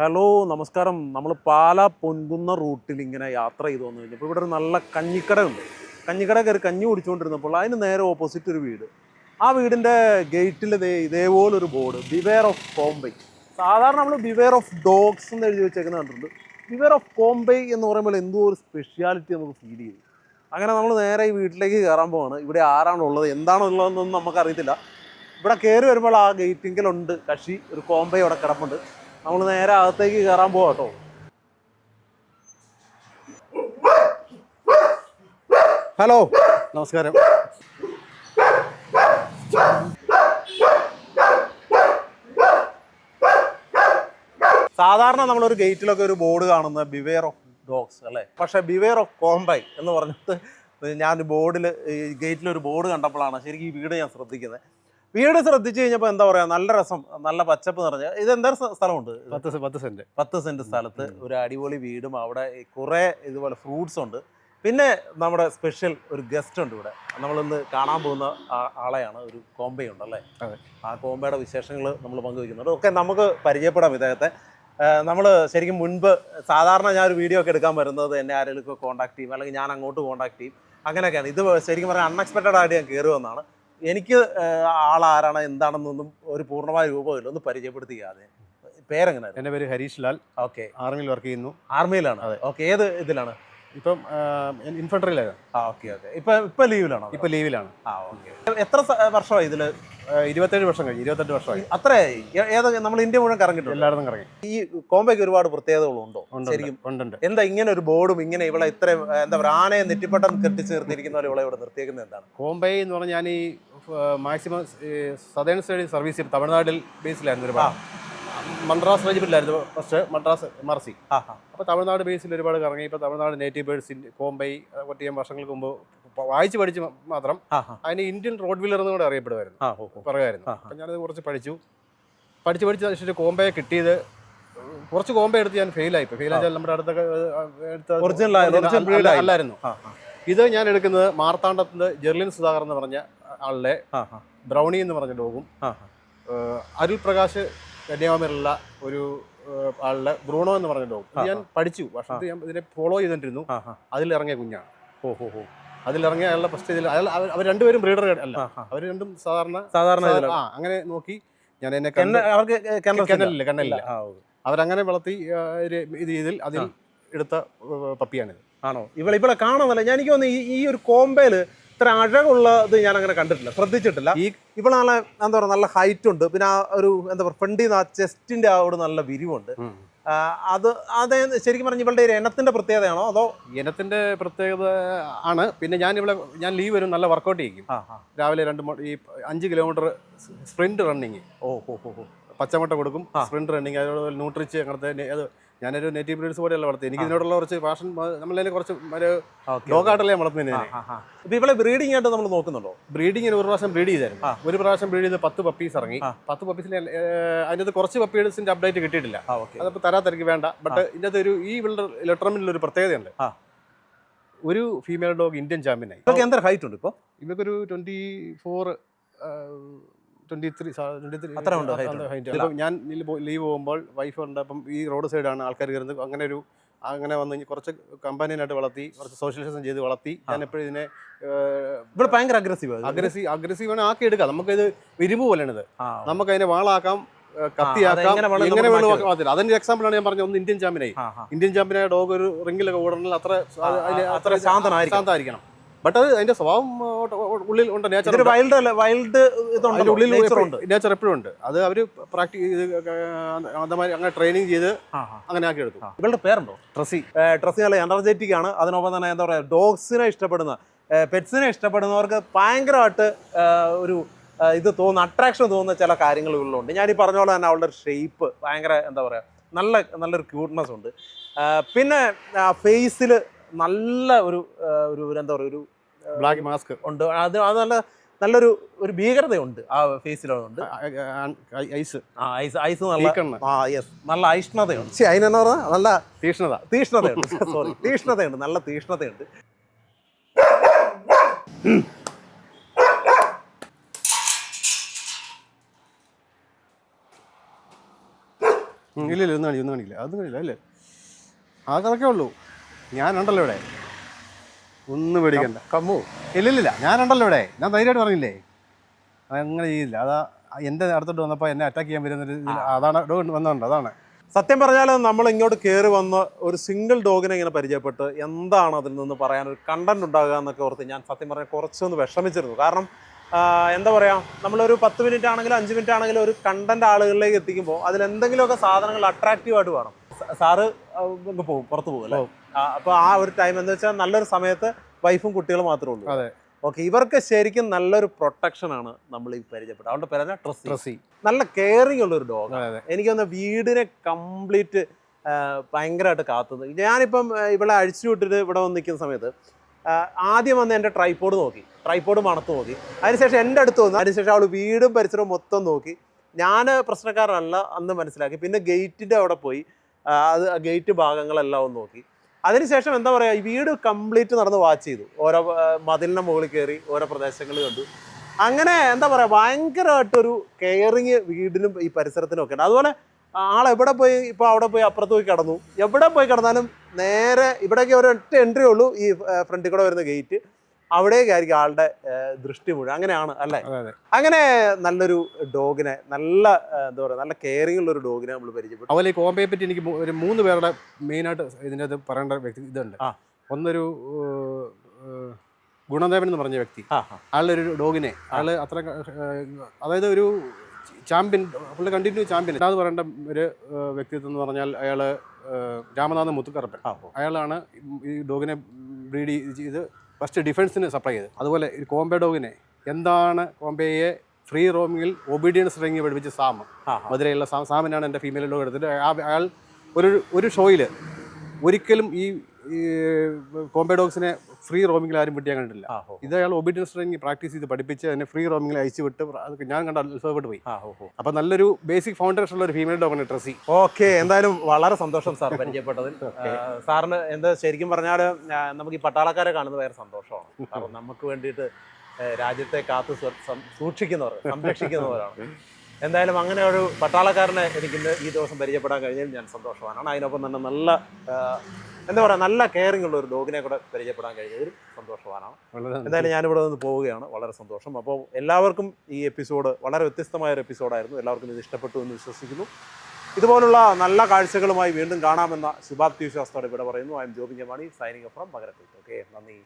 Hello നമസ്കാരം. നമ്മൾ പാല പൊൻകുന്ന റൂട്ടിൽ ഇങ്ങനെ യാത്ര ചെയ്തു വന്നു കഴിഞ്ഞപ്പോൾ ഇവിടെ ഒരു നല്ല കഞ്ഞിക്കട ഉണ്ട് കഞ്ഞിക്കട കയറി കഞ്ഞി കുടിച്ചുകൊണ്ടിരുന്നപ്പോൾ അതിന് നേരെ ഓപ്പോസിറ്റ് ഒരു വീട്. ആ വീടിന്റെ ഗേറ്റിൽ ഇതേ ഇതേപോലൊരു ബോർഡ്. ബിവെയർ ഓഫ് കോംബൈ സാധാരണ നമ്മൾ ബിവെയർ ഓഫ് ഡോഗ്സ് എന്ന് എഴുതി വെച്ചേക്കുന്ന കണ്ടിട്ടുണ്ട്. ബിവെയർ ഓഫ് കോംബൈ എന്ന് പറയുമ്പോൾ എന്തോ ഒരു സ്പെഷ്യാലിറ്റി നമുക്ക് ഫീൽ ചെയ്തു അങ്ങനെ നമ്മൾ നേരെ ഈ വീട്ടിലേക്ക് കയറാൻ പോവാണ്. ഇവിടെ ആരാണുള്ളത് എന്താണുള്ളതെന്നൊന്നും നമുക്കറിയത്തില്ല. ഇവിടെ കയറി വരുമ്പോൾ ആ ഗേറ്റിങ്കിലുണ്ട് കക്ഷി ഒരു കോംബൈ അവിടെ കിടപ്പുണ്ട്. നമ്മൾ നേരെ അകത്തേക്ക് കയറാൻ പോവാ കേട്ടോ. ഹലോ. നമസ്കാരം. സാധാരണ നമ്മളൊരു ഗേറ്റിലൊക്കെ ഒരു ബോർഡ് കാണുന്നത് ബിവെയർ ഓഫ് ഡോഗ്സ് അല്ലേ? പക്ഷേ ബിവെയർ ഓഫ് കോംബൈ എന്ന് പറഞ്ഞിട്ട് ഞാൻ ബോർഡിൽ ഒരു ബോർഡ് കണ്ടപ്പോഴാണ് ശരിക്കും ഈ വീട് ഞാൻ ശ്രദ്ധിക്കുന്നത്. വീട് ശ്രദ്ധിച്ചു കഴിഞ്ഞപ്പോൾ എന്താ പറയുക നല്ല രസം നല്ല പച്ചപ്പ് നിറഞ്ഞ ഇത് എന്താ സ്ഥലമുണ്ട്? പത്ത് പത്ത് സെന്റ്. പത്ത് സെന്റ് സ്ഥലത്ത് ഒരു അടിപൊളി വീടും അവിടെ കുറേ ഇതുപോലെ ഫ്രൂട്ട്സ് ഉണ്ട്. പിന്നെ നമ്മുടെ സ്പെഷ്യൽ ഒരു ഗസ്റ്റ് ഉണ്ട് ഇവിടെ. നമ്മളിന്ന് കാണാൻ പോകുന്ന ആളെയാണ് ഒരു കോമ്പയുണ്ട് അല്ലേ? ആ കോമ്പയുടെ വിശേഷങ്ങൾ നമ്മൾ പങ്കുവയ്ക്കുന്നുണ്ട്. ഒക്കെ നമുക്ക് പരിചയപ്പെടാം ഇദ്ദേഹത്തെ. നമ്മൾ ശരിക്കും മുൻപ് സാധാരണ ഞാൻ ഒരു വീഡിയോ ഒക്കെ എടുക്കാൻ വരുന്നത് എന്നെ ആരെങ്കിലും കോൺടാക്ട് ചെയ്യും അല്ലെങ്കിൽ ഞാൻ അങ്ങോട്ട് കോൺടാക്ട് ചെയ്യും. അങ്ങനെയൊക്കെയാണ്. ഇത് ശരിക്കും പറഞ്ഞാൽ അൺഎക്സ്പെക്റ്റഡ് ആയിട്ട് ഞാൻ കയറി വന്നതാണ് എനിക്ക് ആളാരാണ് എന്താണെന്നൊന്നും ഒരു പൂർണമായ രൂപമില്ല. ഒന്ന് പരിചയപ്പെടുത്തിക്കാതെ. പേരെങ്ങനെ എന്റെ പേര് ഹരീഷ് ലാൽ. ഓക്കെ. ആർമിയിൽ വർക്ക് ചെയ്യുന്നു. ആർമിയിലാണ്? അതെ. ഓക്കെ. ഏത് ഇതിലാണ്? ഇപ്പം ഇൻഫൻട്രിയിലായിരുന്നു ആ ഓക്കെ ഓക്കെ. ഇപ്പൊ ഇപ്പൊ ലീവിലാണോ? ഇപ്പം ലീവിലാണ്. ആ ഓക്കെ. എത്ര സ- വർഷമായി ഇതിൽ? ഇരുപത്തേഴ് വർഷം കഴിഞ്ഞു ഇരുപത്തെട്ട് വർഷമായി. അത്രയായി ഏ- ഏതൊക്കെ നമ്മൾ ഇന്ത്യ മുഴുവൻ കറങ്ങിയിട്ടുണ്ട്. എല്ലായിടത്തും കറങ്ങി. ഈ കോമ്പയ്ക്ക് ഒരുപാട് പ്രത്യേകതകളുണ്ടോ ഉണ്ട്? ശരിക്കും ഉണ്ട്, ഉണ്ട് എന്താ ഇങ്ങനെ ഒരു ബോർഡും ഇങ്ങനെ ഇവിടെ ഇത്ര എന്താ പറയുക ആനയെ നെറ്റിപ്പട്ടം കെട്ടിച്ച് നിർത്തിയിരിക്കുന്ന പോലെ ഇവിടെ ഇവിടെ നിർത്തിയേക്കുന്നത് എന്താണ്? കോമ്പൈ എന്ന് പറഞ്ഞാൽ ഞാൻ ഈ മാക്സിമം സദേൺ സ്റ്റേഡിയം സർവീസ് ചെയ്ത് തമിഴ്നാട്ടിൽ ബേസിലായിരുന്നു ഒരുപാട് Madras റെജിമെന്റിലായിരുന്നു first Madras M R C അപ്പോൾ തമിഴ്നാട് ബേസിൽ ഒരുപാട് കറങ്ങി. ഇപ്പോൾ തമിഴ്നാട് നേറ്റീവ് ബേഴ്സിന്റെ കോമ്പൈ ഒട്ടിയം വർഷങ്ങൾക്ക് മുമ്പ് വായിച്ച് പഠിച്ച് മാത്രം അതിന് ഇന്ത്യൻ റോഡ് വീലർ എന്ന് കൂടെ അറിയപ്പെടുമായിരുന്നു. പറയുമായിരുന്നു. അപ്പം ഞാനത് കുറച്ച് പഠിച്ചു. പഠിച്ച് പഠിച്ച് ശേഷം കോമ്പയെ കിട്ടിയത് കുറച്ച് കോമ്പ എടുത്ത് ഞാൻ ഫെയിലായി ഫെയിൽ ആയാൽ നമ്മുടെ അടുത്തൊക്കെ എടുത്ത അല്ലായിരുന്നു. ഇത് ഞാൻ എടുക്കുന്നത് മാർത്താണ്ഡത്തിന്റെ ജെർലിൻ സുധാകർ എന്ന് പറഞ്ഞ ആളുടെ ആ ആ. ബ്രൗണി എന്ന് പറഞ്ഞ ഡോഗും അരുൾ പ്രകാശ് കന്യാകുമാരിലുള്ള ഒരു ആളുടെ ബ്രൂണോ എന്ന് പറഞ്ഞ ഡോഗ്. ഞാൻ പഠിച്ചു. വർഷത്തിൽ ഞാൻ ഇതിനെ ഫോളോ ചെയ്തിട്ടിരുന്നു ഇറങ്ങിയ കുഞ്ഞാണ്. ഓ ഹോ അതിലിറങ്ങിയ അയാളുടെ ഫസ്റ്റ് ഇതിൽ അയാൾ അവർ രണ്ടുപേരും ബ്രീഡർ അല്ല. അവർ രണ്ടും സാധാരണ സാധാരണ ആ അങ്ങനെ നോക്കി ഞാൻ എന്നെ അവർക്ക് ആ ഓ. അവരങ്ങനെ വളർത്തി ഇത് ഇതിൽ അതിൽ എടുത്ത പപ്പിയാണിത്. ആണോ? ഇവളെ ഇവളെ കാണാന്നല്ല ഞാൻ എനിക്ക് തോന്നുന്നു ഈ ഈ ഒരു കോമ്പയിൽ ഇത്ര അഴകുള്ളത് ഞാൻ അങ്ങനെ കണ്ടിട്ടില്ല ശ്രദ്ധിച്ചിട്ടില്ല. ഈ ഇവളാണ് എന്താ പറയുക നല്ല ഹൈറ്റ് ഉണ്ട്. പിന്നെ ആ ഒരു എന്താ പറയുക ഫ്രണ്ടിൽ നിന്ന് ആ ചെസ്റ്റിന്റെ ആ ഒരു നല്ല വിരിവുണ്ട്. അത് അത് ശരിക്കും പറഞ്ഞ ഇവളുടെ ഒരു എണ്ണത്തിന്റെ പ്രത്യേകതയാണോ അതോ? ഇനത്തിന്റെ പ്രത്യേകത ആണ്. പിന്നെ ഞാൻ ഇവിടെ ഞാൻ ലീവ് വരും നല്ല വർക്കൗട്ട് ചെയ്യും. രാവിലെ രണ്ട് ഈ അഞ്ച് കിലോമീറ്റർ സ്പ്രിന്റ് റണ്ണിങ് ഓ ഓ ഓ ഓ പച്ചമുട്ട കൊടുക്കും സ്പ്രിന്റ് റണ്ണിങ് അതുപോലെ ന്യൂട്രിച്ച് അങ്ങനത്തെ അത് ഞാനൊരു നെറ്റീവ് ബ്രീഡ്സ് പോലെയല്ല വളർത്തി എനിക്ക് ഇതിനോടുള്ള കുറച്ച് പാഷൻ നമ്മളതിനെ കുറച്ച് ഒരു ഡോഗായിട്ടല്ലേ ഞാൻ വളർത്തുന്നതിനെ ഇപ്പൊ ഇവളെ ബ്രീഡിംഗ് ആയിട്ട് നമ്മൾ നോക്കുന്നുണ്ടോ? ബ്രീഡിങ്ങിന് ഒരു പ്രാവശ്യം ബ്രീഡ് ചെയ്തായിരുന്നു. ഒരു പ്രാവശ്യം ബ്രീഡ് ചെയ്ത് പത്ത് പപ്പീസ് ഇറങ്ങി. പത്ത് പപ്പീസിൽ അതിനകത്ത് കുറച്ച് പപ്പീസിന്റെ അപ്ഡേറ്റ് കിട്ടിയിട്ടില്ല. അതപ്പോൾ തരാത്തിരക്ക് വേണ്ട. ബട്ട് ഇതിനകത്ത് ഒരു ഈ ഇലക്ട്രോമിനിൽ ഒരു പ്രത്യേകതയുണ്ട്. ഒരു ഫീമെയിൽ ഡോഗ് ഇന്ത്യൻ ചാമ്പ്യനായി ഇതൊക്കെ എന്താ ഹൈറ്റ് ഉണ്ട് ഇപ്പൊ? ഇവക്കൊരു twenty four twenty three twenty three അത്ര ഉണ്ട്. ഞാൻ ലീവ് പോകുമ്പോൾ വൈഫ് ഉണ്ട്. അപ്പം ഈ റോഡ് സൈഡാണ് ആൾക്കാർ കയറുന്നത്. അങ്ങനെ ഒരു അങ്ങനെ വന്ന് കുറച്ച് കമ്പാനിയനായിട്ട് വളർത്തി കുറച്ച് സോഷ്യലൈസേഷൻ ചെയ്ത് വളർത്തി. ഞാൻ എപ്പോഴും ഇതിനെ ഇവിടെ ഭയങ്കര അഗ്രസീവ് അഗ്രസീവ് അഗ്രസീവ് ആണ് ആക്കി എടുക്കാം നമുക്കിത് വിരിവ് പോലെയാണ് ഇത് നമുക്ക് അതിനെ വാളാക്കാം കത്തിയാക്കാം വേണം അതിന്റെ എക്സാമ്പിൾ ആണ് ഞാൻ പറഞ്ഞത്. ഒന്ന് ഇന്ത്യൻ ചാമ്പ്യനായി ഇന്ത്യൻ ചാമ്പ്യനായ ഡോഗ് ഒരു റിംഗിലൊക്കെ ഓടണമെങ്കിൽ അത്ര അത്ര ബട്ട് അത് അതിന്റെ സ്വഭാവം ഉള്ളിൽ ഉണ്ട്. നേച്ചർ വൈൽഡ് അല്ല വൈൽഡ് ഇതുണ്ട്. ഉള്ളിൽ നേച്ചർ ഉണ്ട്. നേച്ചർ എപ്പോഴും ഉണ്ട്. അത് അവർ പ്രാക്ടീസ് ചെയ്ത് അതേമാതിരി അങ്ങനെ ട്രെയിനിങ് ചെയ്ത് അങ്ങനെ ആക്കി എടുത്തു. ഇവളുടെ പേരുണ്ടോ? ട്രസി. ട്രസി നല്ല എനർജറ്റിക് ആണ്. അതിനൊപ്പം തന്നെ എന്താ പറയുക ഡോഗ്സിനെ ഇഷ്ടപ്പെടുന്ന പെറ്റ്സിനെ ഇഷ്ടപ്പെടുന്നവർക്ക് ഭയങ്കരമായിട്ട് ഒരു ഇത് തോന്നുന്ന അട്രാക്ഷൻ തോന്നുന്ന ചില കാര്യങ്ങൾ ഇവളിലുണ്ട്. ഞാൻ ഈ പറഞ്ഞ പോലെ തന്നെ അവളുടെ ഷേപ്പ് ഭയങ്കര എന്താ പറയുക നല്ല നല്ലൊരു ക്യൂട്ട്നെസ് ഉണ്ട്. പിന്നെ ഫേസിൽ നല്ല ഒരു ഒരു എന്താ പറയുക ഒരു ബ്ലാക്ക് മാസ്ക്. ഉണ്ട്. അത് അത് നല്ല നല്ലൊരു ഒരു ഭീകരതയുണ്ട് ആ ഫേസിലുണ്ട് ഐസ്. ആ ഐസ് ഐസ് നല്ല ആ യെസ്. നല്ല ഐഷ്ണതയുണ്ട് ശരി അതിനെന്ന് പറഞ്ഞാൽ നല്ല തീഷ്ണത. തീഷ്ണതയുണ്ട്. സോറി തീഷ്ണതയുണ്ട്. നല്ല തീഷ്ണതയുണ്ട്. ഇല്ലില്ല ഇല്ല ഇല്ല ഒന്നും കാണില്ല ഒന്നും കാണില്ല. അതൊന്നും കാണില്ല അല്ലേ? അതൊക്കെ ഉള്ളൂ. ഞാനുണ്ടല്ലോ ഇവിടെ. ഒന്നും പേടിക്കണ്ട. കമ്മു. ഇല്ലില്ല ഇല്ല ഇല്ല. ഞാനുണ്ടല്ലോ ഇവിടെ. ഞാൻ ധൈര്യമായിട്ട് പറഞ്ഞില്ലേ? അങ്ങനെ ചെയ്യില്ല. അതാ എന്റെ അടുത്തോട്ട് വന്നപ്പോൾ എന്നെ അറ്റാക്ക് ചെയ്യാൻ വരുന്നൊരു അതാണ് വന്നതുണ്ട് വന്നുണ്ട് അതാണ്. സത്യം പറഞ്ഞാൽ നമ്മൾ ഇങ്ങോട്ട് കയറി വന്ന് ഒരു സിംഗിൾ ഡോഗിനെ ഇങ്ങനെ പരിചയപ്പെട്ട് എന്താണ് അതിൽ നിന്ന് പറയാൻ ഒരു കണ്ടന്റ് ഉണ്ടാകുക എന്നൊക്കെ ഓർത്ത് ഞാൻ സത്യം പറഞ്ഞാൽ കുറച്ചൊന്ന് വിഷമിച്ചിരുന്നു. കാരണം എന്താ പറയുക നമ്മളൊരു പത്ത് മിനിറ്റ് ആണെങ്കിലും അഞ്ച് മിനിറ്റ് ആണെങ്കിലും ഒരു കണ്ടന്റ് ആളുകളിലേക്ക് എത്തിക്കുമ്പോൾ അതിൽ എന്തെങ്കിലുമൊക്കെ സാധനങ്ങൾ അട്രാക്റ്റീവ് ആയിട്ട് വേണം. സാറ് പോകും പുറത്ത് പോകും അല്ലേ? അപ്പൊ ആ ഒരു ടൈം എന്ന് വെച്ചാൽ നല്ലൊരു സമയത്ത് വൈഫും കുട്ടികളും മാത്രമേ ഉള്ളൂ. അതെ. ഓക്കെ ഇവർക്ക് ശരിക്കും നല്ലൊരു പ്രൊട്ടക്ഷൻ ആണ് നമ്മൾ ഈ പരിചയപ്പെട്ടത്. അവരുടെ പേര് ട്രസി ഡ്രസ്സി നല്ല കെയറിങ് ഉള്ള ഒരു ഡോഗ് എനിക്ക് തോന്നുന്നു വീടിനെ കംപ്ലീറ്റ് ഭയങ്കരമായിട്ട് കാത്തത് ഞാനിപ്പം ഇവിടെ അഴിച്ചു വിട്ടിട്ട് ഇവിടെ വന്ന് നിൽക്കുന്ന സമയത്ത് ആദ്യം വന്ന് എന്റെ ട്രൈപ്പോഡ് നോക്കി. ട്രൈപ്പോഡ് മണത്ത് നോക്കി. അതിനുശേഷം എന്റെ അടുത്ത് വന്നു അതിനുശേഷം അവൾ വീടും പരിസരവും മൊത്തം നോക്കി. ഞാൻ പ്രശ്നക്കാരനല്ല അന്ന് മനസ്സിലാക്കി. പിന്നെ ഗേറ്റിന്റെ അവിടെ പോയി. അത് ഗേറ്റ് ഭാഗങ്ങളെല്ലാം ഒന്ന് നോക്കി. അതിനുശേഷം എന്താ പറയുക ഈ വീട് കംപ്ലീറ്റ് നടന്ന് വാച്ച് ചെയ്തു. ഓരോ മതിലിന്റെ മുകളിൽ കയറി ഓരോ പ്രദേശങ്ങൾ കണ്ടു. അങ്ങനെ എന്താ പറയുക ഭയങ്കരമായിട്ടൊരു കെയറിങ് വീടിനും ഈ പരിസരത്തിനും ഒക്കെ ഉണ്ട്. അതുപോലെ ആൾ എവിടെ പോയി ഇപ്പോൾ അവിടെ പോയി അപ്പുറത്ത് പോയി കിടന്നു. എവിടെ പോയി കിടന്നാലും നേരെ ഇവിടേക്ക് ഒരു എൻട്രി ഉള്ളൂ ഈ ഫ്രണ്ടിൽ കൂടെ വരുന്ന ഗേറ്റ് അവിടേക്കായിരിക്കും ആളുടെ ദൃഷ്ടി മുഴുവൻ. അങ്ങനെയാണ് അല്ലേ? അങ്ങനെ നല്ലൊരു ഡോഗിനെ നല്ല എന്താ പറയുക നല്ല കെയറിംഗ് ഉള്ള ഒരു ഡോഗിനെ നമ്മൾ പരിചയപ്പെട്ടു. അതുപോലെ ഈ കോമ്പയെ പറ്റി എനിക്ക് ഒരു മൂന്ന് പേരുടെ മെയിനായിട്ട് ഇതിന്റെ അത് പറയേണ്ട വ്യക്തി ഇതുണ്ട്. ആ. ഒന്നൊരു ഗുണദേവൻ എന്ന് പറഞ്ഞ വ്യക്തി. ആ ഒരു ആളൊരു ഡോഗിനെ ആൾ അത്ര അതായത് ഒരു ചാമ്പ്യൻ പുള്ളി കണ്ടിന്യൂ ചാമ്പ്യൻ. അതാത് പറയേണ്ട ഒരു വ്യക്തിത്വം എന്ന് പറഞ്ഞാൽ അയാൾ രാമനാഥൻ മുത്തുക്കറപ്പൻ അയാളാണ് ഈ ഡോഗിനെ ബ്രീഡ് ചെയ്ത് ഫസ്റ്റ് ഡിഫൻസിന് സപ്ലൈ ചെയ്ത് അതുപോലെ ഒരു കോംബെ ഡോഗിനെ എന്താണ് കോംബെയെ ഫ്രീ റോമിങ്ങിൽ ഒബീഡിയൻസ് ട്രെയിനിങ് പഠിപ്പിച്ച സാം. മധുരയിലുള്ള സാം സാമിനാണ് എന്റെ ഫീമെയിൽ ഡോഗ് എടുത്തിട്ട് അയാൾ ഒരു ഒരു ഷോയിൽ ഒരിക്കലും ഈ ഈ കോംബെ ഡോഗ്സിനെ ഫ്രീ റോമിംഗിൽ ആരും വിട്ട് കണ്ടില്ല ഇത് അയാൾ ഒബീഡിയൻസ് ട്രെയിനിങ് പ്രാക്ടീസ് ചെയ്ത് പഠിപ്പിച്ച് അതിനെ ഫ്രീ റോമിംഗിൽ അയച്ചു വിട്ട് അതൊക്കെ ഞാൻ കണ്ട അത്ഭുതപ്പെട്ട് പോയി. അപ്പോൾ നല്ലൊരു ബേസിക് ഫൗണ്ടേഷൻ ഉള്ള ഒരു ഫീമെയിൽ ഡോഗാണ് ട്രസി. ഓക്കെ എന്തായാലും വളരെ സന്തോഷം സാർ പരിചയപ്പെട്ടതിൽ. സാറിന് എന്താ ശരിക്കും പറഞ്ഞാൽ നമുക്ക് ഈ പട്ടാളക്കാരെ കാണുന്നത് വേറെ സന്തോഷമാണ്. കാരണം നമുക്ക് വേണ്ടിയിട്ട് രാജ്യത്തെ കാത്തു സൂക്ഷിക്കുന്നവർ സംരക്ഷിക്കുന്നവരാണ്. എന്തായാലും അങ്ങനെ ഒരു പട്ടാളക്കാരനെ എനിക്ക് ഇന്ന് ഈ ദിവസം പരിചയപ്പെടാൻ കഴിഞ്ഞതിൽ ഞാൻ സന്തോഷവാനാണ്. അതിനൊപ്പം തന്നെ നല്ല എന്താ പറയാ നല്ല കെയറിംഗ് ഉള്ള ഒരു ഡോഗിനെ കൂടെ പരിചയപ്പെടാൻ കഴിഞ്ഞതിൽ സന്തോഷവാനാണ്. എന്തായാലും ഞാനിവിടെ നിന്ന് പോവുകയാണ്. വളരെ സന്തോഷം. അപ്പോൾ എല്ലാവർക്കും ഈ എപ്പിസോഡ് വളരെ വ്യത്യസ്തമായ ഒരു എപ്പിസോഡായിരുന്നു എല്ലാവർക്കും ഇത് ഇഷ്ടപ്പെട്ടു എന്ന് വിശ്വസിക്കുന്നു. ഇതുപോലുള്ള നല്ല കാഴ്ചകളുമായി വീണ്ടും കാണാമെന്ന ശുഭാപ്തി വിശ്വാസത്തോടെ ഇവിടെ പറയുന്നു. I'm Joby Jamani signing from പകരത്തേക്ക് okay നന്ദി.